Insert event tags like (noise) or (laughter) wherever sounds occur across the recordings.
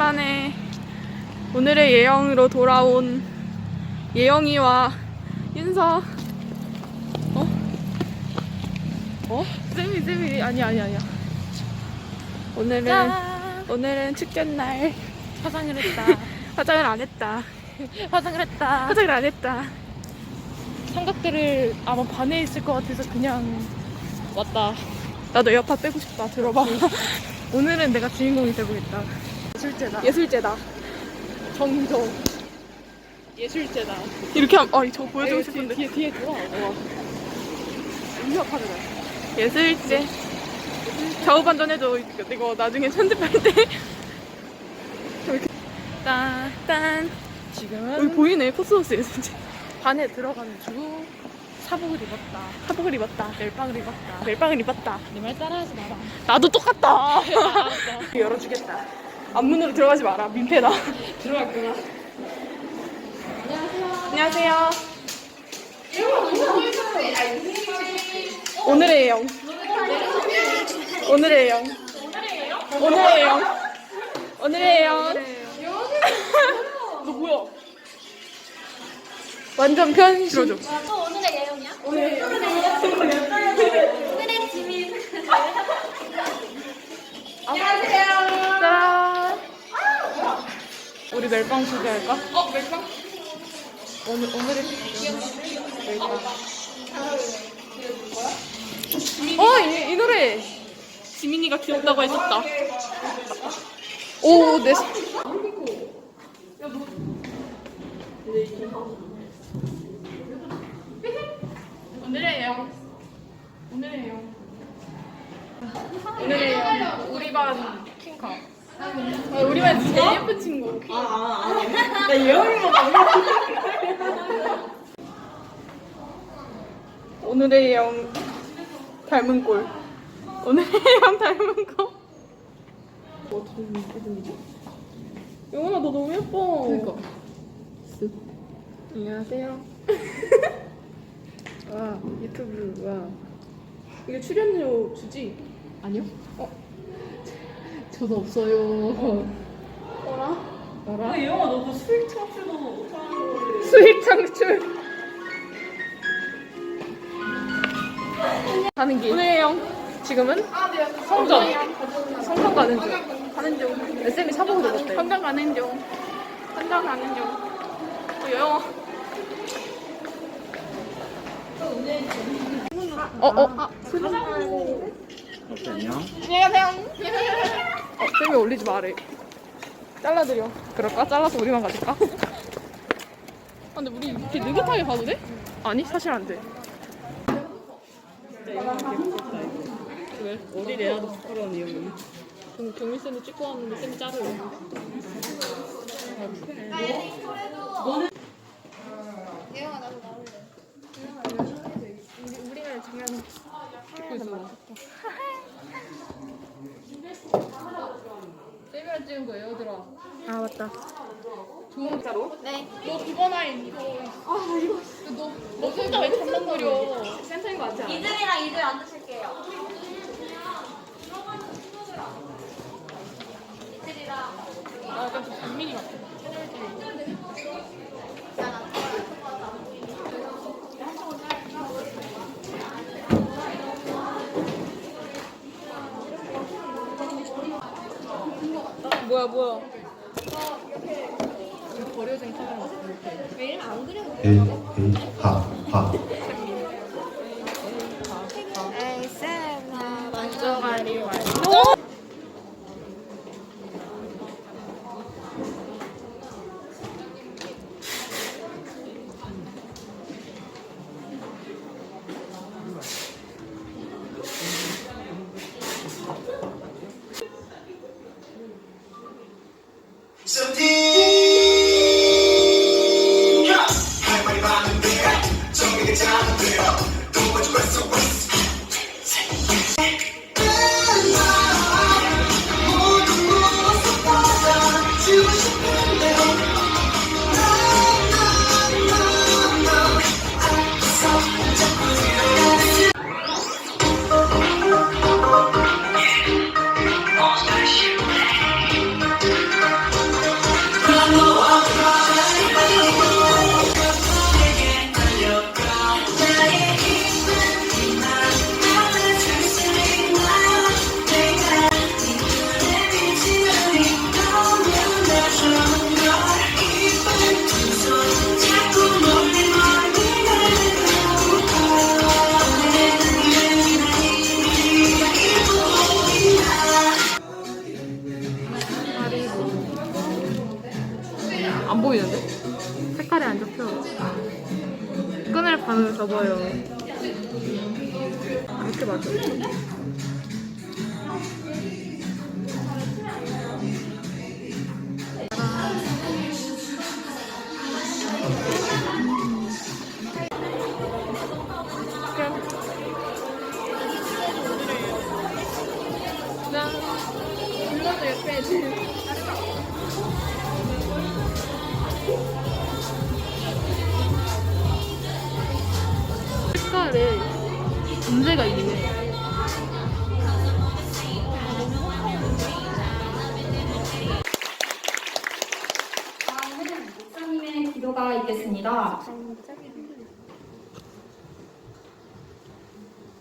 오랜만에 오늘의 예영으로 돌아온 예영이와 윤서. 어? 어? 쌤이 쌤이 아니 아니 아니야. 오늘은 짠! 오늘은 축제 날 화장을 했다. (laughs) 화장을 안 했다. 화장을 했다. 화장을 안 했다. 삼각대를 아마 반에 있을 것 같아서 그냥 왔다. 나도 에어팟 빼고 싶다. 들어봐. (laughs) 오늘은 내가 주인공이 되고 있다. 예술제다. 예술제다. 정정. 예술제다. 이렇게 하면 어, 저거 보여주고 에이, 싶은데. 뒤에 뒤에 돌아. 와. 인사하잖아. 예술제. 좌우 반전해줘. 이거 나중에 편집할 때. 딴, 딴. 여기 지금은 보이네. 코스모스 예술제. 반에 들어가는 중 사복을 입었다. 사복을 입었다. 멜빵을 입었다. 멜빵을 입었다. 내 말 따라하지 마라. 나도 똑같다. 알았어. (laughs) (laughs) 열어주겠다. 앞문으로 들어가지 마라. 민폐다. 들어갔구나. 안녕하세요. 오늘의 영. 오늘의 영. 오늘의 영. 오늘의 영. 너 뭐야? 완전 편신. 들어줘. 또 오늘의 예영이야? 오늘의 영. 오늘의 지민. 짠. 우리 멜빵 소개할까? 어, 멜빵? 오늘 오늘의 멜빵. 어, 이, 이 노래. 지민이가 귀엽다고 했었다. 오, 내. 오늘의 영. 오늘의 영. 오늘의 영. 우리 반 킹카. 아, 우리 반 제일 예쁜 친구. 오늘의 영 닮은 꼴. 오늘의 (laughs) 영 닮은 꼴. 뭐 어떻게 무슨 일이지? 영훈아 너 너무 예뻐. 그니까. 안녕하세요. (laughs) 와 유튜브 와. 이게 출연료 주지? 아니요? 어. 저도 없어요. 어라? 알아? 영화 너무 수익 창출도 못하는 거를 수익 창출. 가는 길. 오늘의 영. 지금은 성전. 성전 가는 중. 가는 중. SM이 사복을 입었대. 현장 가는 중. 현장 가는 중. 어, 영어. 어, 어, 아, 안녕. 안녕하세요. 어, 쌤이 올리지 말해. 잘라드려. 그럴까? 잘라서 우리만 가질까? 아, 근데 우리 이렇게 느긋하게 가도 돼? 아니, 사실 안 돼. 왜? 어디 내놔도 부끄러운 이유는 경- 경미쌤도 찍고 왔는데 쌤 자르요. 예영아 나도 나올래. 우리는 장면 찍고 있어. 쌤이랑 찍은 거예요, 얘들아. 아, 맞다. 좋은 자로? 네. 너두번 하인 이거. 아 이거. 너, 너 혼자 왜 장난거려? 센터인 것 같지 않아? 이들이랑 이들 앉으실게요. 이들이랑 아 약간 좀 장민이 같아. 뭐야, 뭐야. 버려진 카메라 같아. 왜 이름 안 그려도 에이, 에이, 하, 하. 음, 밤을 가봐요. 이렇게 맞아. 나 불러도 예뻐야지. 있습니다.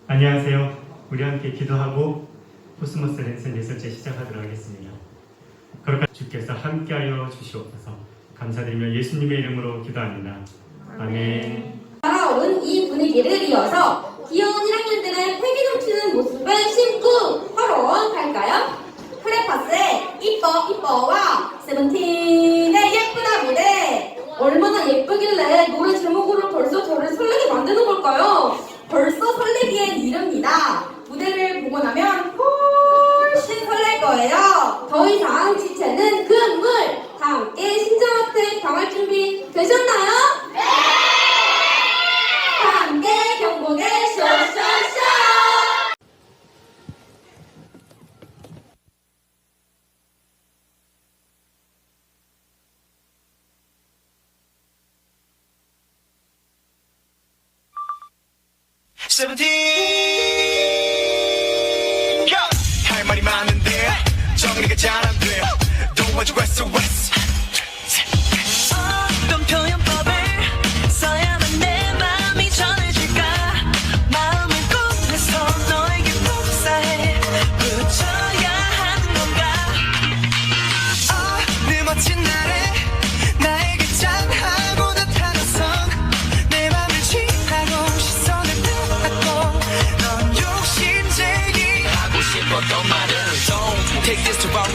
안녕하세요. 우리 함께 기도하고 코스모스 랜슨 예술제 시작하도록 하겠습니다. 그러나 주께서 함께하여 주시옵소서 감사드리며 예수님의 이름으로 기도합니다. 아멘. 아멘. 이 분위기를 이어서 되셨나요? 네! 함께 경복의 쇼쇼쇼! 세븐틴 할말이 많은데 정리가 잘 안돼 Don't want you rest, rest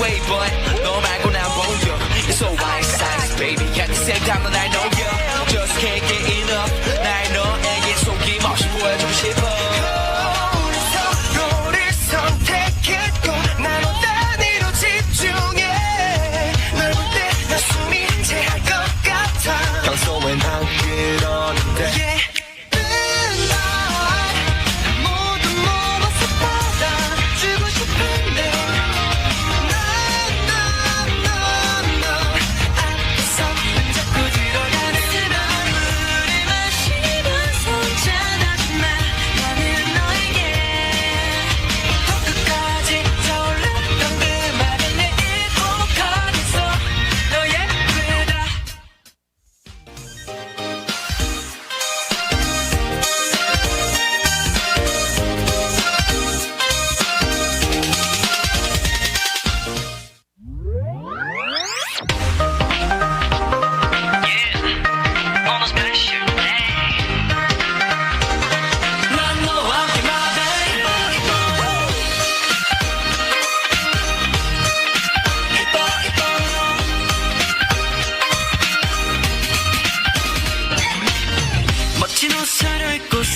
way, but 너말 말고 난 보여. It's so ice, ice, baby. At the same time, the night.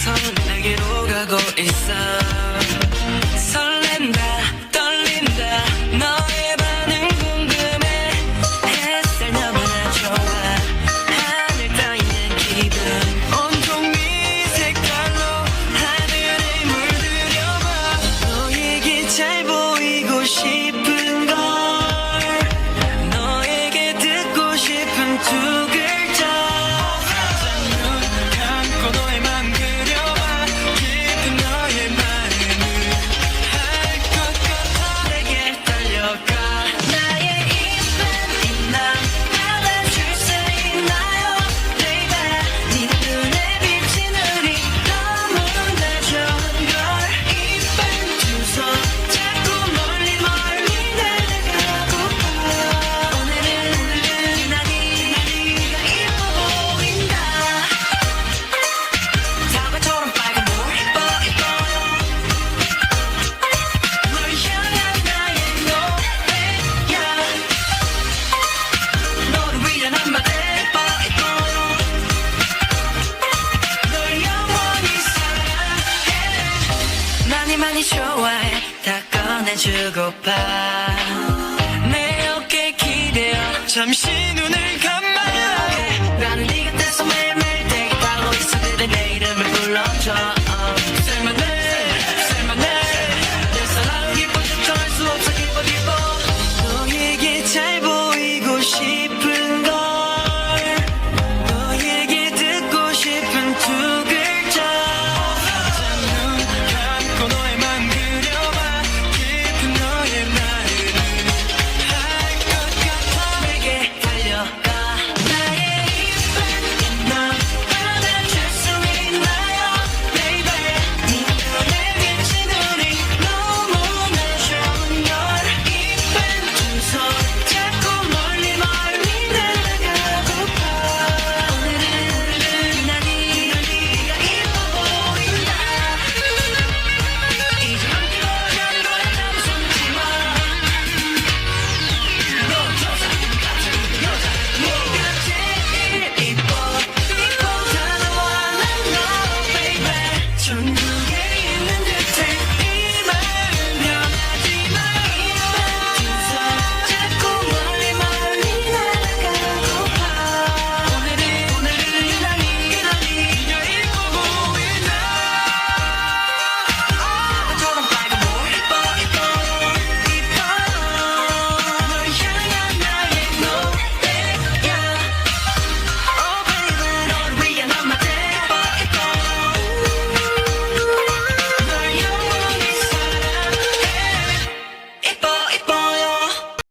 서로 내게로 가고 있어. 주고파